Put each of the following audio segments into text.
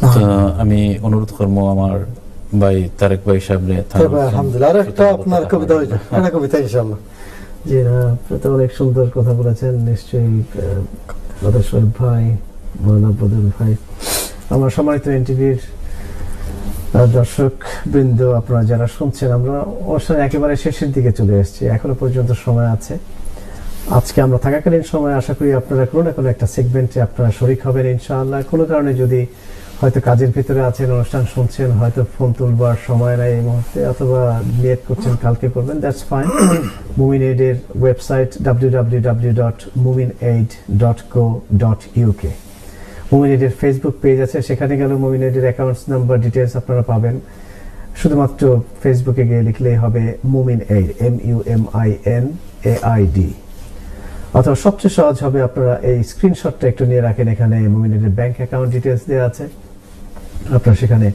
তো আমি অনুরোধ করব আমার ভাই তারেক ভাই আলহামদুলিল্লাহ আর একটা আপনার কবিতা একটা কবিতা ইনশাআল্লাহ। জি না তো অনেক সুন্দর কথা বলেছেন নিশ্চয়ই ভাই মৌলানা বদুল ভাই আমার সম্মানিত এনটিভির দর্শক বৃন্দ আপনারা যারা শুনছেন আমরা অনুষ্ঠানের একেবারে শেষের দিকে চলে এসেছি এখনও পর্যন্ত সময় আছে। আজকে আমরা থাকাকালীন সময় আশা করি আপনারা কোনো না কোনো একটা সেগমেন্টে আপনারা শরিক হবেন ইনশাআল্লাহ। কোনো কারণে যদি হয়তো কাজের ভিতরে আছেন, অনুষ্ঠান শুনছেন, হয়তো ফোন তুলবার সময় নাই এই মুহূর্তে অথবা নিয়ত করছেন, কালকে করবেন দ্যাটস ফাইন মুমিন এইডের website W W dot Mumin aid dot co dot Mumin এইডের ফেসবুক পেজ আছে, সেখানে গেলে মুমিন এইডের অ্যাকাউন্টস নাম্বার ডিটেলস আপনারা পাবেন। শুধুমাত্র ফেসবুকে গিয়ে লিখলেই হবে Mumin aid M U M I N A I D অথবা সবচেয়ে সহজ হবে আপনারা এই স্ক্রিনশটটা একটু নিয়ে রাখেন, এখানে মুমিনের ব্যাংক অ্যাকাউন্ট ডিটেলস দেওয়া আছে। আপনারা সেখানে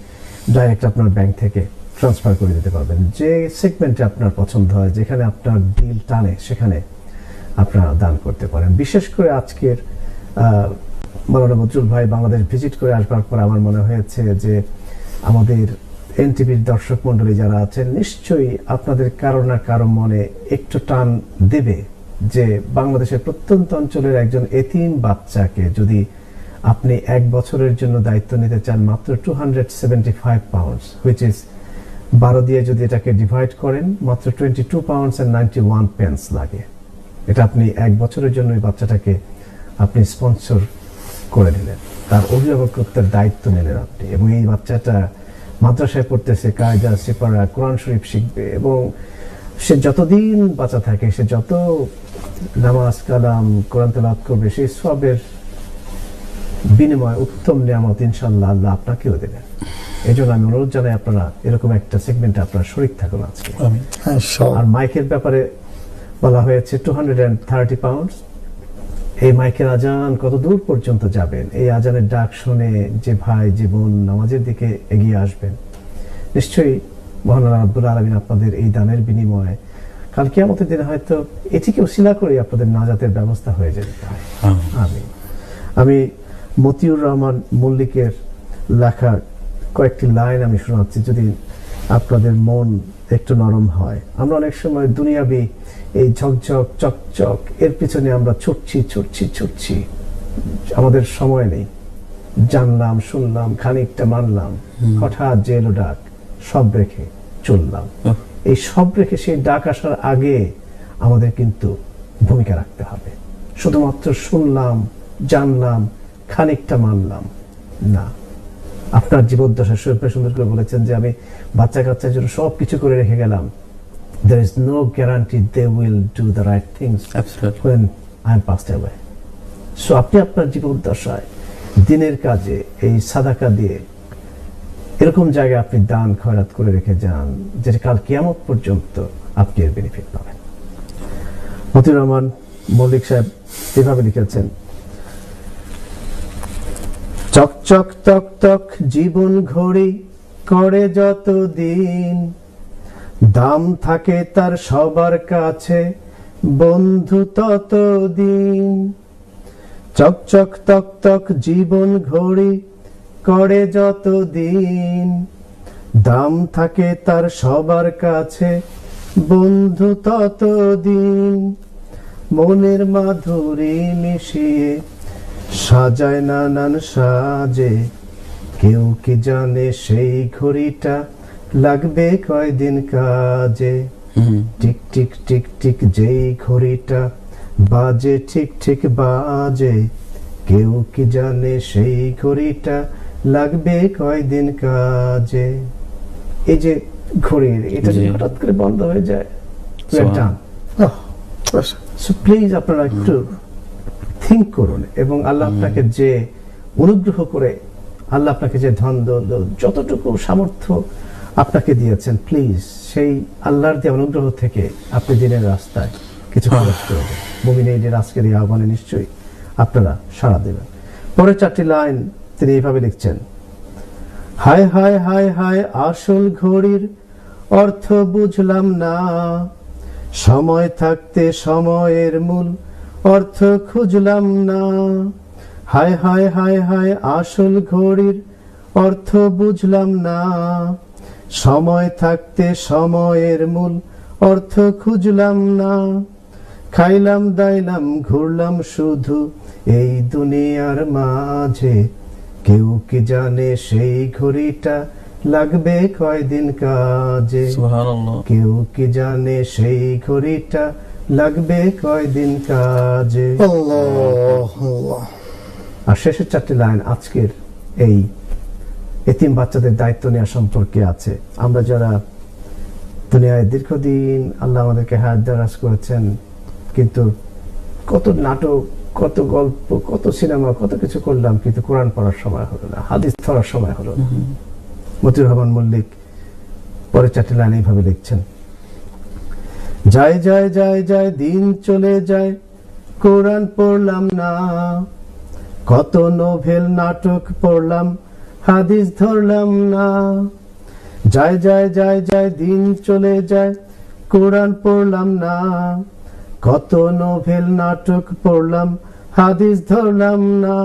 ডাইরেক্ট আপনার ব্যাংক থেকে ট্রান্সফার করে দিতে পারবেন। যে সেগমেন্টে আপনার পছন্দ হয়, যেখানে আপনার দিল টানে, সেখানে আপনারা দান করতে পারেন। বিশেষ করে আজকের মৌলানা বদরুল ভাই বাংলাদেশ ভিজিট করে আসবার পর আমার মনে হয়েছে যে আমাদের এনটিভির দর্শক মন্ডলী যারা আছেন, নিশ্চয়ই আপনাদের কারও না কারও মনে একটু টান দেবে যে বাংলাদেশের প্রত্যন্ত অঞ্চলের একজন এতিম বাচ্চাকে যদি আপনি এক বছরের জন্য দায়িত্ব নিতে চান মাত্র two hundred seventy five pounds which is বারো দিয়ে যদি এটাকে ডিভাইড করেন, মাত্র twenty two pounds and ninety one pence লাগে। এটা আপনি এক বছরের জন্য ওই বাচ্চাটাকে আপনি স্পন্সর করে দিলেন। তার অভিভাবকত্বের দায়িত্ব নিলেন আপনি। এবং এই বাচ্চাটা মাদ্রাসায় পড়তেছে, কায়দা, সিপারা, কোরআন শরীফ শিখবে এবং সে যতদিন বাঁচা থাকে, সে যত নামাজ, কালাম, কোরআন তেলাওয়াত করবে সেই সবের বিনিময় উত্তম নিয়ামত ইনশাল্লাহ আল্লাহ আপনাকেও দেবেন। এই জন্য আমি অনুরোধ জানাই আপনারা এরকম একটা সেগমেন্টে আপনারা শরিক থাকুন আজকে। আর মাইকের ব্যাপারে বলা হয়েছে two hundred and thirty pounds এই মাইকের আজান কত দূর পর্যন্ত যাবেন? এই আজানের ডাক শুনে যে ভাই যে বোন নামাজের দিকে এগিয়ে আসবেন নিশ্চয়ই মহানারা আব্দুল আলমিন আপনাদের এই দানের বিনিময়ে কালকে আমাদের দিনে হয়তো এটিকে উশিলা করে আপনাদের নাজাতের ব্যবস্থা হয়ে যেতে পারে। আমি আমি মতিউর রহমান মল্লিকের লেখা কয়েকটি লাইন আমি শোনাচ্ছি যদি আপনাদের মন একটু নরম হয়। আমরা অনেক সময় দুনিয়াবি এই ঝকঝক চকচক এর পিছনে আমরা ছুটছি ছুটছি ছুটছি। আমাদের সময় নেই। জানলাম শুনলাম খানিকটা মানলাম হঠাৎ যে এলো ডাক সব রেখে চললাম। এই সব রেখে সেই ডাক আসার আগে আমাদের কিন্তু ভূমিকা রাখতে হবে। শুধুমাত্র শুনলাম জানলাম খানিকটা মানলাম। না। আপনার জীবদ্দশা সুরপে সুন্দর করে বলেছেন যে আমি বাচ্চা কাচ্চার জন্য সব কিছু করে রেখে গেলাম। There is no guarantee they will do the right things when I am passed away. So আপনি আপনার জীবদ্দশায় দিনের কাজে এই সাদাকা দিয়ে এরকম জায়গায় আপনি দান খয়রাত করে রেখে যান যেটা কাল কিয়ামত পর্যন্ত আপনি এর বেনিফিট পাবেন। মতিউর রহমান মল্লিক সাহেব এভাবে লিখেছেন চকচক তক তক জীবন ঘড়ি করে যত দিন দাম থাকে তার সবার কাছে, বন্ধু তত দিন চকচক তক তক জীবন ঘড়ি করে যত দিন দাম থাকে তার সবার কাছে, বন্ধু তত দিন মনের মাধুরী মিশিয়ে সাজায় নানান সাজে। কেউ কি জানে সেই ঘড়িটা লাগবে কয়দিন কাজে। টিক টিক টিক টিক যেই ঘড়িটা বাজে ঠিক ঠিক বাজে। কেউ কি জানে সেই ঘড়িটা লাগবে কয়দিন কাজে? এই যে ঘড়ির এটা যদি হঠাৎ করে বন্ধ হয়ে যায় প্লিজ আপনারা একটু থিঙ্ক করুন এবং আল্লাহ আপনাকে যে অনুগ্রহ করে আল্লাহ আপনাকে যে ধন যতটুকু সামর্থ্য আপনাকে দিয়েছেন প্লিজ সেই আল্লাহর যে অনুগ্রহ থেকে আপনি দিনের রাস্তায় কিছু খরচ করবেন মুমিন এইডের আজকের এই আহ্বানে নিশ্চয়ই আপনারা সাড়া দেবেন। পরের চারটি লাইন তিনি এইভাবে লিখছেন হায় হায় হায় হায় আসল ঘড়ির অর্থ বুঝলাম না। সময় থাকতে সময়ের মূল অর্থ খুঁজলাম না। হায় হায় হায় হায় আসল ঘড়ির অর্থ বুঝলাম না। সময় থাকতে সময়ের মূল অর্থ খুঁজলাম না। খাইলাম দাইলাম ঘুরলাম শুধু এই দুনিয়ার মাঝে। কেউ কি জানে সেই ঘড়িটা লাগবে কয়দিন কাজে? কেউ কি জানে সেই ঘড়িটা লাগবে কয়দিন কাজে? আর শেষের চারটি লাইন আজকের এই এতিম বাচ্চাদের দায়িত্ব নেওয়া সম্পর্কে আছে। আমরা যারা দুনিয়ায় দীর্ঘদিন আল্লাহ আমাদেরকে হায়াত দারাজ করেছেন কিন্তু কত নাটক কত গল্প কত সিনেমা কত কিছু করলাম কিন্তু কোরআন পড়ার সময় হলো না হাদিস ধরার সময় হলো না। মতিউর রহমান মল্লিক পরে চারটি লাইন এইভাবে লিখছেন যায় যায় যায় যায়, দিন চলে যায়। কোরআন পড়লাম না, কত নোভেল নাটক পড়লাম, হাদিস ধরলাম না। যায় যায় যায় যায়, দিন চলে যায়, কোরআন পড়লাম না, কত নোভেল নাটক পড়লাম, হাদিস ধরলাম না।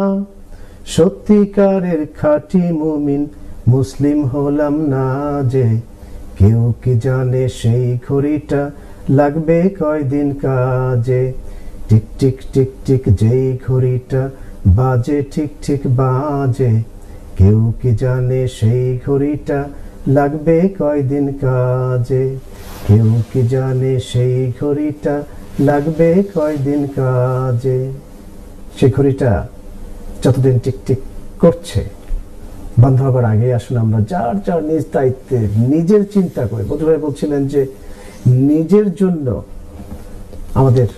সত্যিকারের খাঁটি মুমিন মুসলিম হলাম না যে, কেউ কি জানে সেই ঘড়িটা লাগবে কয়দিন কাজে? টিক টিক টিক টিক, যেই ঘড়িটা বাজে ঠিক ঠিক বাজে। কেউ কি জানে সেই ঘড়িটা লাগবে কয়দিন কাজে? কেউ কি জানে সেই ঘড়িটা লাগবে কয়দিন কাজে? সেই ঘড়িটা যতদিন টিক টিক করছে, বন্ধ হবার আগে আসুন আমরা যার যার নিজ দায়িত্বে নিজের চিন্তা করে বধুভাই বলছিলেন যে নিজের জন্য, আমাদের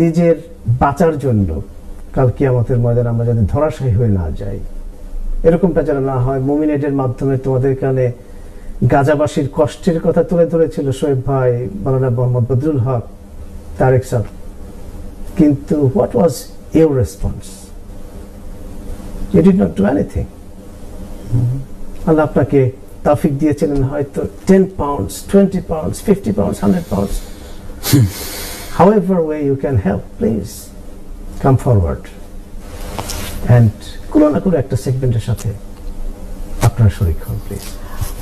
নিজের বাঁচার জন্য কাল কিয়ামতের ময়দান আমরা যাতে ধরাশায়ী হয়ে না যাই। এরকমটা যেন না হয় মুমিনেটের মাধ্যমে তোমাদের কানে গাজাবাসীর কষ্টের কথা তুলে ধরেছিল শোয়েব ভাই মালানা মোহাম্মদ বদরুল হক, তারেক স্যার কিন্তু what was your response you did not do anything Allah আপনাকে তাফিক দিয়েছিলেন হয়তো ten pounds twenty pounds fifty pounds hundred pounds however way you can help please come forward and কোনো না কোনো একটা সেগমেন্টের সাথে আপনার শরীর হন প্লিজ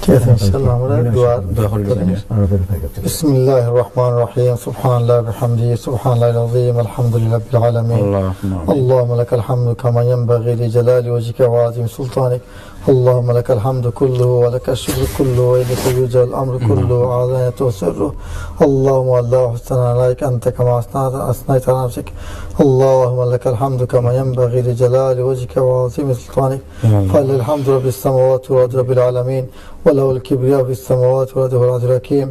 ঠিক আছে ইনশাআল্লাহ আমরা দোয়া দোয়া করি বিদায়। আমাদের ভাই কাছে بسم الله الرحمن الرحيم سبحان الله بحمده سبحان الله العظيم الحمد لله رب العالمين اللهم اللهم لك الحمد كما ينبغي لجلال وجهك وعظيم سلطانك اللهم لك الحمد كله ولك الشكر كله وإليك يرجع الأمر كله وعلانيته وسره. اللهم الله حسن عليك أنت كما أثنيت على نفسك. اللهم لك الحمد كما ينبغي لجلال وجهك وعظيم سلطانك. فلله الحمد رب السماوات والأرض رب العالمين وله الكبرياء في السماوات والأرض العزيز الحكيم.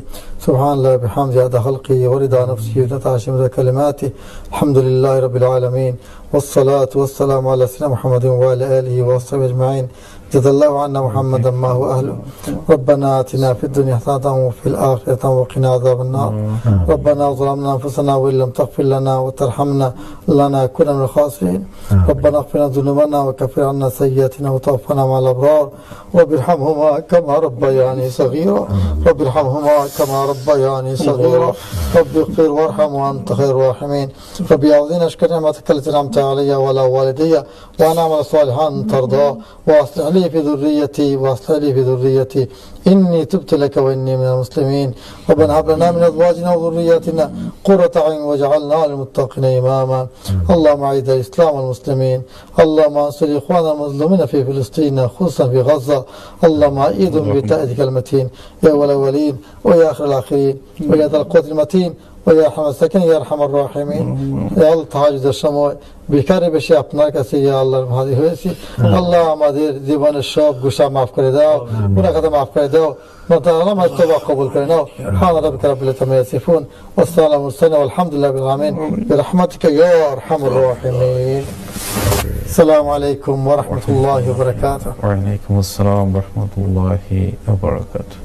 سبحان الله بحمده عدد خلقه ورضا نفسه وزنة من كلماته الحمد لله رب العالمين. والصلاة والسلام على سيدنا محمد وعلى آله وصحبه أجمعين. جزا الله عنا محمدا ما هو أهله. ربنا آتنا في الدنيا حسنة وفي الآخرة وقنا عذاب النار. ربنا ظلمنا أنفسنا وإن لم تغفر لنا وترحمنا لنكون من الخاسرين. ربنا اغفر لنا ذنوبنا وكفر عنا سيئاتنا وتوفنا مع الأبرار. رب ارحمهما كما ربياني صغيرا. رب ارحمهما كما ربياني صغيرا رب اغفر وارحم وأنت خير الراحمين. رب أعوذنا أشكر نعمتك التي أنعمت علي وعلى والدي وأن أعمل صالحا ترضاه وأصلح لي في ذريتي وأصلح لي في ذريتي. إني تبت لك وإني من المسلمين. ربنا هب لنا من أزواجنا وذرياتنا قرة عين واجعلنا للمتقين إماما. اللهم أعز الإسلام والمسلمين. اللهم أنصر إخواننا المظلومين في فلسطين خصوصا في غزة. اللهم أعيدهم بتأييدك المتين. يا أول الأولين ويا آخر الآخرين ويا ذا القوة المتين ويا أرحم الساكنين يا أرحم الراحمين يا আল্লাহ তাহাজুদের সময় ভিখারি বেশি আপনার কাছে ইয়া আল্লাহর হাজির হয়েছি আল্লাহ আমাদের জীবনের সব গুসা মাফ করে দাও গুনাহ খাতা মাফ করে দাও মতালাম তবা কবুল করে নাও হান রাব্বিকা রাব্বিল ইজ্জাতি ইয়াসিফুন ওয়াসসালামু আলাইহি والحمد بالعالمين برحمتك يا ارحم الراحمين السلام عليكم ورحمة الله وبركاته وعليكم السلام ورحمة الله وبركاته